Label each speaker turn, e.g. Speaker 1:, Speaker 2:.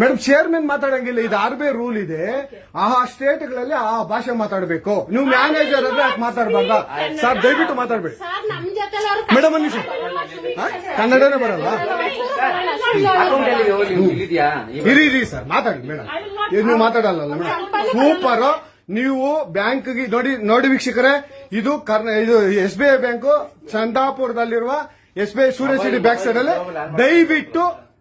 Speaker 1: Madam chairman ಮಾತಾಡಂಗಿಲ್ಲ. ಇದು R B I rule ಇದೆ. ಆ ಸ್ಟೇಟ್ಗಳಲ್ಲಿ ಆ ಭಾಷೆ ಮಾತಾಡಬೇಕು. ನೀವು ಮ್ಯಾನೇಜರ್ ಅಂದ್ರೆ ಯಾಕೆ ಮಾತಾಡ್ಬಾರ್ದ? ಸರ್ ದಯವಿಟ್ಟು ಮಾತಾಡ್ಬೇಡಿ. ಮೇಡಮ್ ಒಂದ್ ನಿಮಿಷ. ಹಾ? ಕನ್ನಡನೇ ಬರಲ್ಲ? ಇರಿ ಇರಿ ಸರ್ ಮಾತಾಡಿ ಮೇಡಮ್ ಇದು ನೀವು ಮಾತಾಡಲ್ಲ ಮೇಡಮ್ ಸೂಪರ್ ನೀವು ಬ್ಯಾಂಕ್ ನೋಡಿ ನೋಡಿ ವೀಕ್ಷಕರೇ ಇದು ಕರ್ನ ಇದು S B I bank ಚಂದಾಪುರದಲ್ಲಿರುವ S B I Surya city back side ಅಲ್ಲಿ. ದಯವಿಟ್ಟು